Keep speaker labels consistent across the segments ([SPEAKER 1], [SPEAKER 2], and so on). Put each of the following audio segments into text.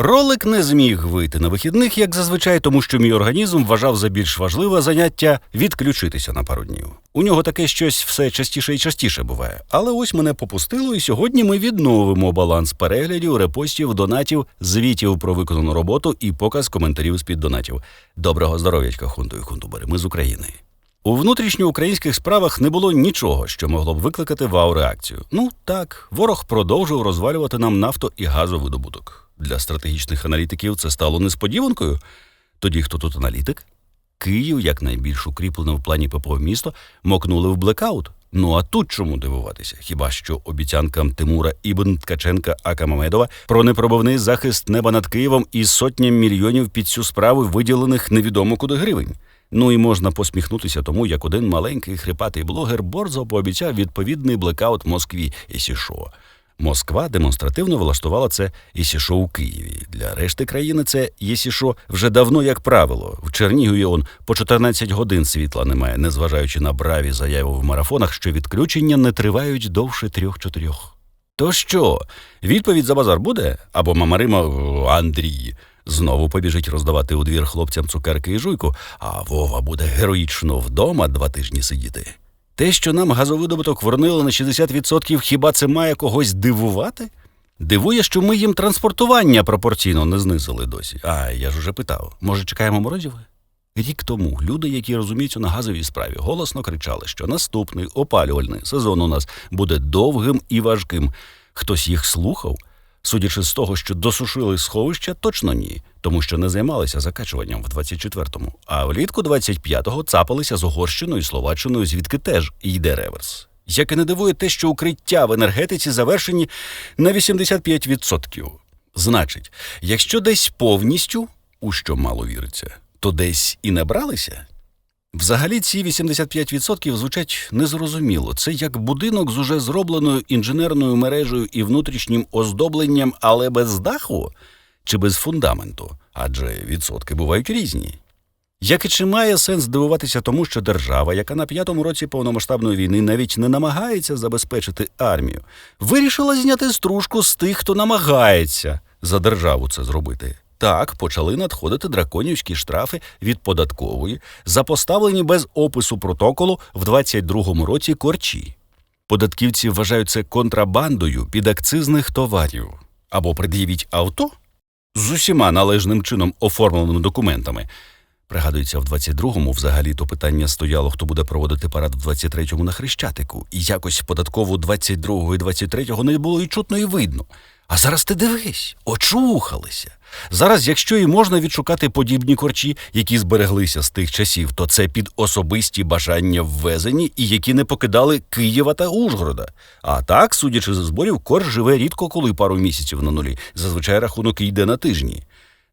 [SPEAKER 1] Ролик не зміг вийти на вихідних, як зазвичай, тому що мій організм вважав за більш важливе заняття відключитися на пару днів. У нього таке щось все частіше і частіше буває. Але ось мене попустило, і сьогодні ми відновимо баланс переглядів, репостів, донатів, звітів про виконану роботу і показ коментарів з-під донатів. Доброго здоров'ячка, хунту і хунтубери. Ми з України. У внутрішньоукраїнських справах не було нічого, що могло б викликати вау-реакцію. Ну так, ворог продовжив розвалювати нам нафто і газовидобуток. Для стратегічних аналітиків це стало несподіванкою. Тоді хто тут аналітик? Київ, як найбільш укріплене в плані ППО місто, мокнули в блекаут. Ну а тут чому дивуватися? Хіба що обіцянкам Тимура Ібн Ткаченка Акамамедова про непробивний захист неба над Києвом і сотням мільйонів під цю справу виділених невідомо куди гривень. Ну і можна посміхнутися тому, як один маленький хрипатий блогер борзо пообіцяв відповідний блекаут Москві і Сішо. Москва демонстративно влаштувала це ЄСІШО у Києві. Для решти країни це ЄСІШО вже давно як правило. В Чернігові он по 14 годин світла немає, незважаючи на браві заяви в марафонах, що відключення не тривають довше трьох-чотирьох. То що, відповідь за базар буде? Або мамарима Андрій знову побіжить роздавати у двір хлопцям цукерки і жуйку, а Вова буде героїчно вдома два тижні сидіти. Те, що нам газовидобуток вернули на 60%, хіба це має когось дивувати? Дивує, що ми їм транспортування пропорційно не знизили досі. А я ж уже питав, може, чекаємо морозів? Рік тому люди, які розуміються на газовій справі, голосно кричали, що наступний опалювальний сезон у нас буде довгим і важким. Хтось їх слухав? Судячи з того, що досушили сховища, точно ні, тому що не займалися закачуванням в 24-му, а влітку 25-го цапалися з Угорщиною і Словаччиною, звідки теж йде реверс. Як і не дивує те, що укриття в енергетиці завершені на 85%. Значить, якщо десь повністю, у що мало віриться, то десь і не бралися. Взагалі, ці 85% звучать незрозуміло. Це як будинок з уже зробленою інженерною мережею і внутрішнім оздобленням, але без даху чи без фундаменту, адже відсотки бувають різні. Як і чи має сенс дивуватися тому, що держава, яка на п'ятому році повномасштабної війни навіть не намагається забезпечити армію, вирішила зняти стружку з тих, хто намагається за державу це зробити. Так, почали надходити драконівські штрафи від податкової за поставлені без опису протоколу в 22-му році корчі. Податківці вважають це контрабандою підакцизних товарів або пред'явіть авто з усіма належним чином оформленими документами. Пригадується, в 22-му взагалі то питання стояло, хто буде проводити парад в 23-му на Хрещатику, і якось податкову 22-го і 23-го не було і чутно, і видно. А зараз ти дивись, очухалися. Зараз, якщо і можна відшукати подібні корчі, які збереглися з тих часів, то це під особисті бажання ввезені і які не покидали Києва та Ужгорода. А так, судячи зі зборів, корж живе рідко коли пару місяців на нулі. Зазвичай рахунок йде на тижні.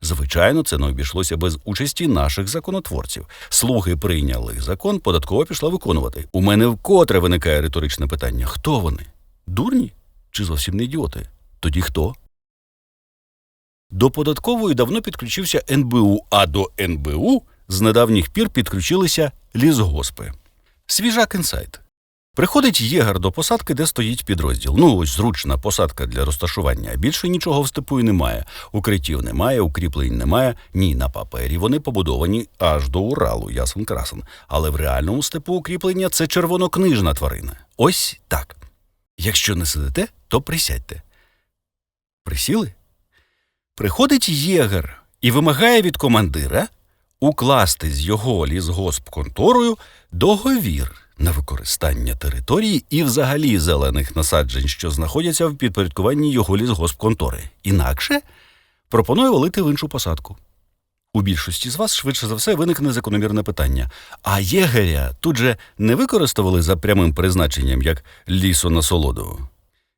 [SPEAKER 1] Звичайно, це не обійшлося без участі наших законотворців. Слуги прийняли закон, податкова пішла виконувати. У мене вкотре виникає риторичне питання: хто вони? Дурні чи зовсім не ідіоти? Тоді хто? До податкової давно підключився НБУ, а до НБУ з недавніх пір підключилися лісгоспи. Свіжак інсайт. Приходить єгер до посадки, де стоїть підрозділ. Ну, ось зручна посадка для розташування. Більше нічого в степу і немає. Укриттів немає, укріплень немає. Ні, на папері вони побудовані аж до Уралу, ясен красен. Але в реальному степу укріплення це червонокнижна тварина. Ось так. Якщо не сидите, то присядьте. Присіли? Приходить єгер і вимагає від командира укласти з його лісгоспконторою договір на використання території і взагалі зелених насаджень, що знаходяться в підпорядкуванні його лісгоспконтори. Інакше пропонує валити в іншу посадку. У більшості з вас швидше за все виникне закономірне питання. А єгеря тут же не використовували за прямим призначенням як лісонасолоду?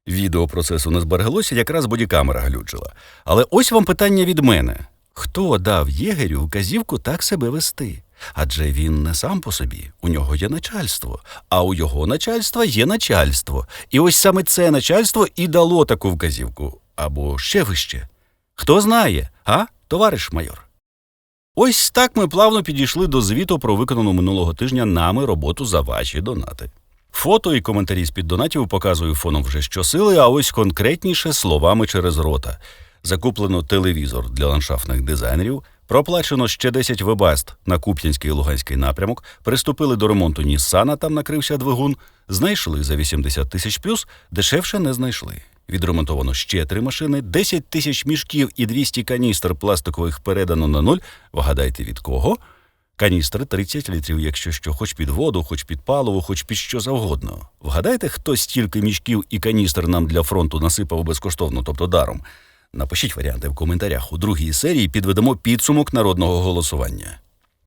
[SPEAKER 1] Відео процесу не збереглося, якраз бодікамера глючила. Але ось вам питання від мене: хто дав єгерю вказівку так себе вести? Адже він не сам по собі, у нього є начальство, а у його начальства є начальство. І ось саме це начальство і дало таку вказівку. Або ще вище. Хто знає, а, товариш майор? Ось так ми плавно підійшли до звіту про виконану минулого тижня нами роботу за ваші донати. Фото і коментарі з під донатів показую фоном вже щосили, а ось конкретніше словами через рота. закуплено телевізор для ландшафтних дизайнерів, проплачено ще 10 вебаст на Куп'янський і Луганський напрямок, приступили до ремонту Ніссана, там накрився двигун, знайшли за 80 тисяч плюс, дешевше не знайшли. Відремонтовано ще три машини, 10 тисяч мішків і 200 каністр пластикових передано на нуль. Вгадайте від кого? Каністри 30 літрів, якщо що, хоч під воду, хоч під паливо, хоч під що завгодно. Вгадайте, хто стільки мішків і каністр нам для фронту насипав безкоштовно, тобто даром. Напишіть варіанти в коментарях. У другій серії підведемо підсумок народного голосування.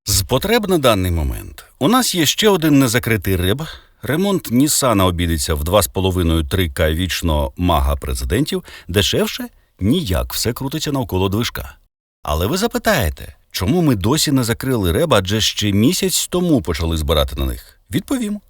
[SPEAKER 1] З потреб на даний момент у нас є ще один незакритий риб. Ремонт Нісана обійдеться в 2,5-3К вічно мага президентів. Дешевше ніяк все крутиться навколо движка. Але ви запитаєте, чому ми досі не закрили реб, адже ще місяць тому почали збирати на них? Відповім.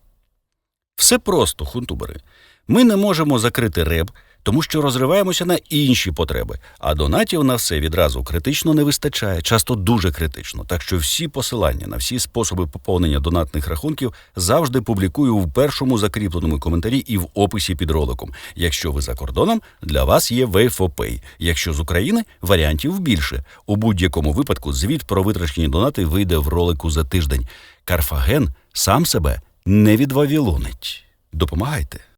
[SPEAKER 1] Все просто, хунтубери. Ми не можемо закрити реб, тому що розриваємося на інші потреби, а донатів на все відразу критично не вистачає, часто дуже критично. Так що всі посилання на всі способи поповнення донатних рахунків завжди публікую в першому закріпленому коментарі і в описі під роликом. Якщо ви за кордоном, для вас є Way4Pay. Якщо з України варіантів більше. У будь-якому випадку звіт про витрачені донати вийде в ролику за тиждень. Карфаген сам себе не відвавілонить. Допомагайте.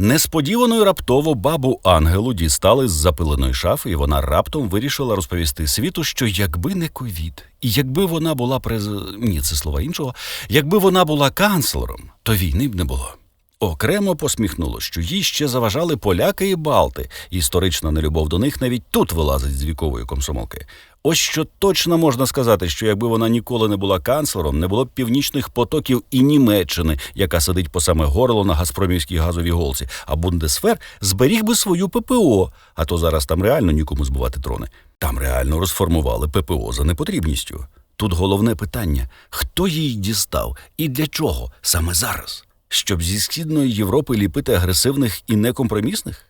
[SPEAKER 1] Несподівано і раптово бабу Ангелу дістали з запиленої шафи, і вона раптом вирішила розповісти світу, що якби не ковід, і якби вона була през... ні, це слова іншого, якби вона була канцлером, то війни б не було. Окремо посміхнуло, що їй ще заважали поляки і балти. Історична нелюбов до них навіть тут вилазить з вікової комсомолки. Ось що точно можна сказати, що якби вона ніколи не була канцлером, не було б північних потоків і Німеччини, яка сидить по саме горло на Газпромівській газовій голці, а Бундесфер зберіг би свою ППО, а то зараз там реально нікому збивати трони. Там реально розформували ППО за непотрібністю. Тут головне питання: хто її дістав і для чого саме зараз? Щоб зі східної Європи ліпити агресивних і некомпромісних?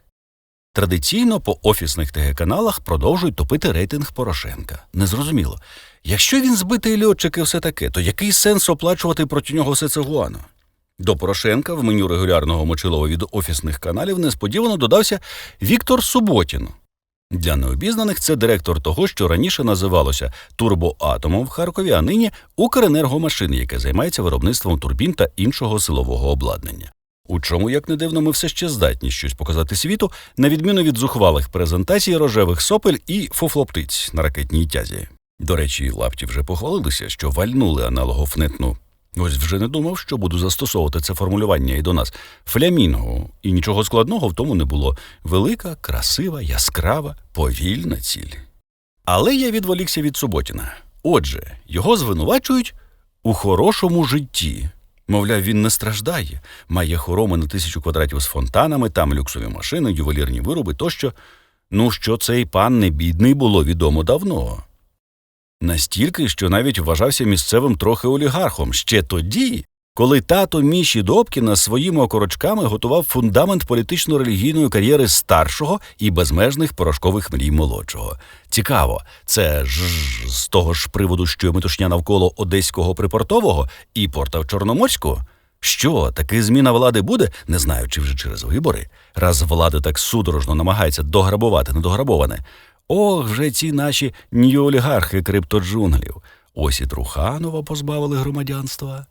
[SPEAKER 1] Традиційно по офісних ТГ-каналах продовжують топити рейтинг Порошенка. Незрозуміло. Якщо він збитий льотчик і все таке, то який сенс оплачувати проти нього все це гуано? До Порошенка в меню регулярного мочилова від офісних каналів несподівано додався Віктор Суботін. Для необізнаних це директор того, що раніше називалося Турбоатомом в Харкові, а нині Укренергомашини, яке займається виробництвом турбін та іншого силового обладнання. У чому, як не дивно, ми все ще здатні щось показати світу, на відміну від зухвалих презентацій рожевих сопель і фуфлоптиць на ракетній тязі. До речі, лапті вже похвалилися, що вальнули аналогофнетну. Ось вже не думав, що буду застосовувати це формулювання і до нас флямінго, і нічого складного в тому не було. Велика, красива, яскрава, повільна ціль. Але я відволікся від Суботіна. Отже, його звинувачують у хорошому житті. Мовляв, він не страждає, має хороми на тисячу квадратів з фонтанами, там люксові машини, ювелірні вироби тощо. Ну, що цей пан не бідний, було відомо давно. Настільки, що навіть вважався місцевим трохи олігархом ще тоді, коли тато Міші Добкіна своїми окорочками готував фундамент політично-релігійної кар'єри старшого і безмежних порошкових мрій молодшого. Цікаво, це ж з того ж приводу, що метушня навколо одеського припортового і порта в Чорноморську? Що, таки зміна влади буде, не знаю, чи вже через вибори, раз влада так судорожно намагається дограбувати недограбоване. Ох, вже ці наші нью-олігархи криптоджунглів. Ось і Труханова позбавили громадянства.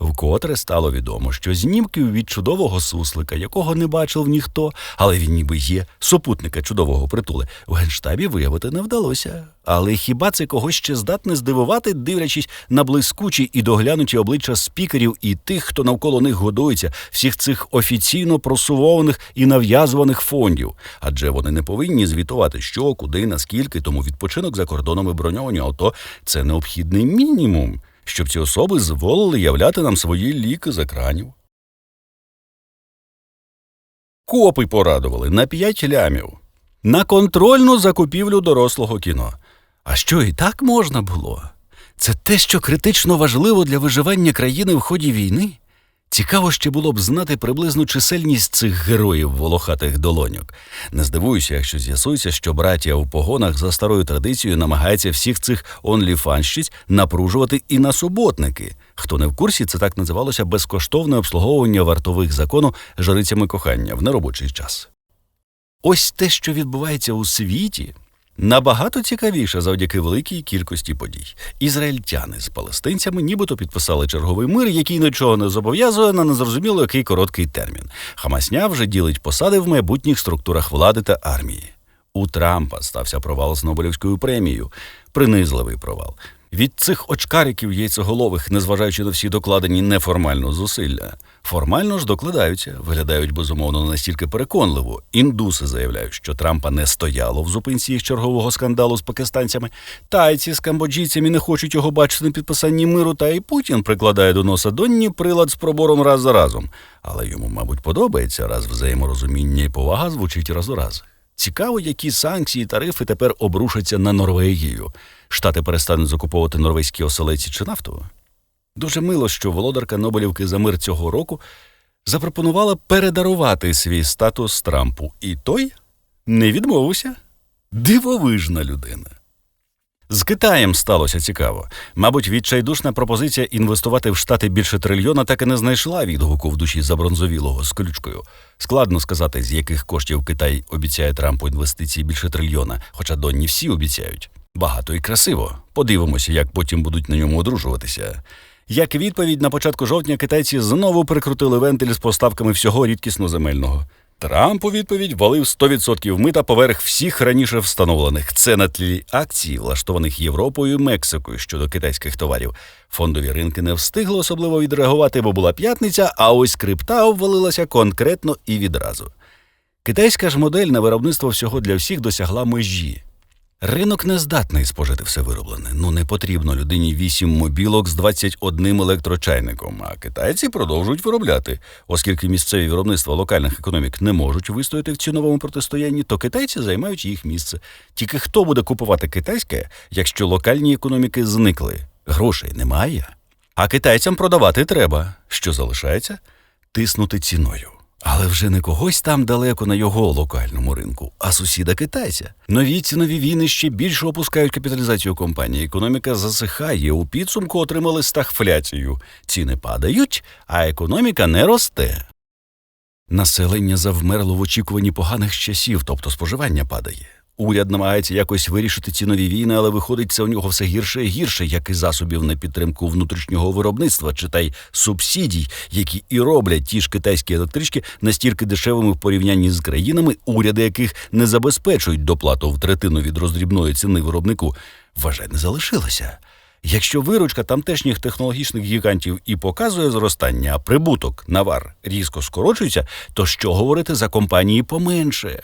[SPEAKER 1] Вкотре стало відомо, що знімків від чудового суслика, якого не бачив ніхто, але він ніби є, супутника чудового притули, в генштабі виявити не вдалося. Але хіба це когось ще здатне здивувати, дивлячись на блискучі і доглянуті обличчя спікерів і тих, хто навколо них годується, всіх цих офіційно просувованих і нав'язуваних фондів? Адже вони не повинні звітувати, що, куди, наскільки, тому відпочинок за кордоном і броньовані авто це необхідний мінімум щоб ці особи зволили являти нам свої ліки з екранів. Копи порадували на п'ять лямів на контрольну закупівлю дорослого кіно. А що і так можна було? Це те, що критично важливо для виживання країни в ході війни. Цікаво ще було б знати приблизну чисельність цих героїв волохатих долоньок. Не здивуюся, якщо з'ясується, що братія у погонах за старою традицією намагається всіх цих онліфанщиць напружувати і на суботники. Хто не в курсі, це так називалося безкоштовне обслуговування вартових закону жрицями кохання в неробочий час. Ось те, що відбувається у світі, набагато цікавіше завдяки великій кількості подій. Ізраїльтяни з палестинцями нібито підписали черговий мир, який нічого не зобов'язує на незрозуміло який короткий термін. Хамасня вже ділить посади в майбутніх структурах влади та армії. У Трампа стався провал з Нобелівською премією, принизливий провал. Від цих очкариків яйцеголових, незважаючи на всі докладені неформально зусилля, формально ж докладаються, виглядають безумовно настільки переконливо. Індуси заявляють, що Трампа не стояло в зупинці їх чергового скандалу з пакистанцями. Тайці з камбоджійцями не хочуть його бачити на підписанні миру, та і Путін прикладає до носа Донні прилад з пробором раз за разом. Але йому, мабуть, подобається, раз взаєморозуміння і повага звучить раз у раз. Цікаво, які санкції і тарифи тепер обрушаться на Норвегію. Штати перестануть закуповувати норвезькі оселеці чи нафту. Дуже мило, що володарка Нобелівки за мир цього року запропонувала передарувати свій статус Трампу, і той не відмовився. Дивовижна людина. З Китаєм сталося цікаво. Мабуть, відчайдушна пропозиція інвестувати в штати більше трильйона так і не знайшла відгуку в душі забронзовілого з ключкою. Складно сказати, з яких коштів Китай обіцяє Трампу інвестиції більше трильйона, хоча донні всі обіцяють. Багато і красиво. Подивимося, як потім будуть на ньому одружуватися. Як відповідь на початку жовтня китайці знову прикрутили вентиль з поставками всього рідкісноземельного. Трамп у відповідь валив 100% мита поверх всіх раніше встановлених. Це на тлі акцій, влаштованих Європою і Мексикою щодо китайських товарів. Фондові ринки не встигли особливо відреагувати, бо була п'ятниця, а ось крипта обвалилася конкретно і відразу. Китайська ж модель на виробництво всього для всіх досягла межі. Ринок не здатний спожити все вироблене. Ну не потрібно людині 8 мобілок з 21 електрочайником. А китайці продовжують виробляти. Оскільки місцеві виробництва локальних економік не можуть вистояти в ціновому протистоянні, то китайці займають їх місце. Тільки хто буде купувати китайське, якщо локальні економіки зникли? Грошей немає. А китайцям продавати треба. Що залишається? Тиснути ціною. Але вже не когось там далеко на його локальному ринку, а сусіда китайця. Нові цінові війни ще більше опускають капіталізацію компанії. Економіка засихає. У підсумку отримали стагфляцію. Ціни падають, а економіка не росте. Населення завмерло в очікуванні поганих часів, тобто споживання падає. Уряд намагається якось вирішити ці нові війни, але виходить це у нього все гірше і гірше, як і засобів на підтримку внутрішнього виробництва, читай субсидій, які і роблять ті ж китайські електрички настільки дешевими в порівнянні з країнами, уряди яких не забезпечують доплату в третину від роздрібної ціни виробнику. Вважай, не залишилося. Якщо виручка тамтешніх технологічних гігантів і показує зростання, а прибуток навар різко скорочується, то що говорити за компанії поменше?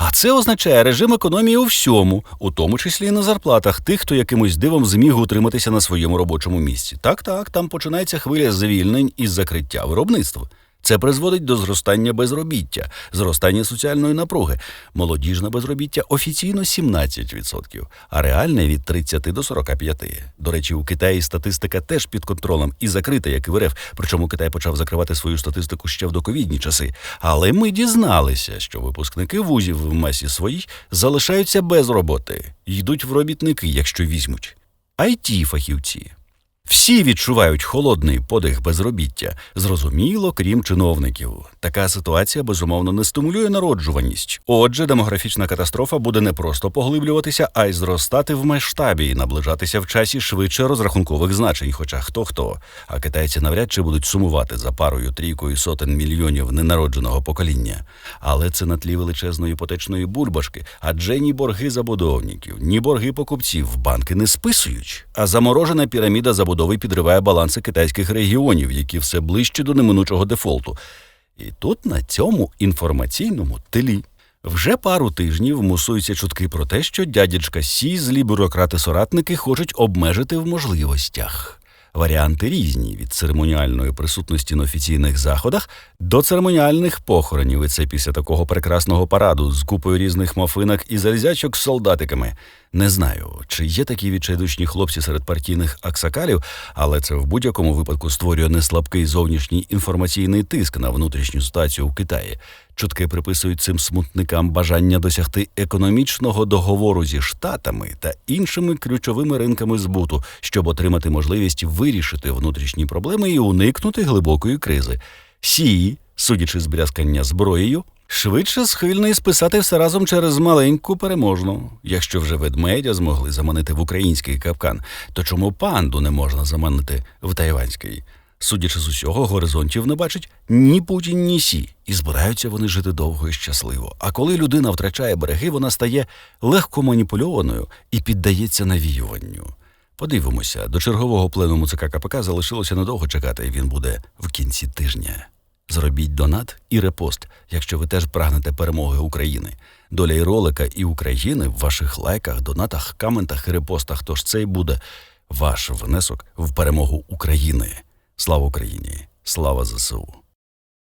[SPEAKER 1] А це означає режим економії у всьому, у тому числі і на зарплатах тих, хто якимось дивом зміг утриматися на своєму робочому місці. Так, так, там починається хвиля звільнень із закриття виробництва. Це призводить до зростання безробіття, зростання соціальної напруги. Молодіжне безробіття офіційно 17%, а реальне від 30 до 45%. До речі, у Китаї статистика теж під контролем і закрита, як і в РФ, причому Китай почав закривати свою статистику ще в доковідні часи. Але ми дізналися, що випускники вузів в масі своїй залишаються без роботи, йдуть в робітники, якщо візьмуть. it фахівці всі відчувають холодний подих безробіття, зрозуміло, крім чиновників. Така ситуація безумовно не стимулює народжуваність. Отже, демографічна катастрофа буде не просто поглиблюватися, а й зростати в масштабі і наближатися в часі швидше розрахункових значень. Хоча хто хто. А китайці навряд чи будуть сумувати за парою трійкою сотень мільйонів ненародженого покоління. Але це на тлі величезної іпотечної бульбашки, адже ні борги забудовників, ні борги покупців банки не списують. А заморожена піраміда забудовників забудови підриває баланси китайських регіонів, які все ближче до неминучого дефолту. І тут на цьому інформаційному тлі вже пару тижнів мусуються чутки про те, що дядячка Сі, злі бюрократи-соратники хочуть обмежити в можливостях. Варіанти різні від церемоніальної присутності на офіційних заходах до церемоніальних похоронів. І це після такого прекрасного параду з купою різних мафинок і залізячок з солдатиками. Не знаю, чи є такі відчайдушні хлопці серед партійних аксакалів, але це в будь-якому випадку створює неслабкий зовнішній інформаційний тиск на внутрішню ситуацію в Китаї. Чутки приписують цим смутникам бажання досягти економічного договору зі штатами та іншими ключовими ринками збуту, щоб отримати можливість вирішити внутрішні проблеми і уникнути глибокої кризи. Сії, судячи з брязкання зброєю, Швидше схильний списати все разом через маленьку переможну. Якщо вже ведмедя змогли заманити в український капкан, то чому панду не можна заманити в тайванський? Судячи з усього, горизонтів не бачить ні Путін, ні Сі, і збираються вони жити довго і щасливо. А коли людина втрачає береги, вона стає легко маніпульованою і піддається навіюванню. Подивимося, до чергового пленуму ЦК КПК залишилося недовго чекати, і він буде в кінці тижня. Зробіть донат і репост, якщо ви теж прагнете перемоги України. Доля і ролика і України в ваших лайках, донатах, коментах і репостах. Тож це й буде ваш внесок в перемогу України. Слава Україні! Слава ЗСУ!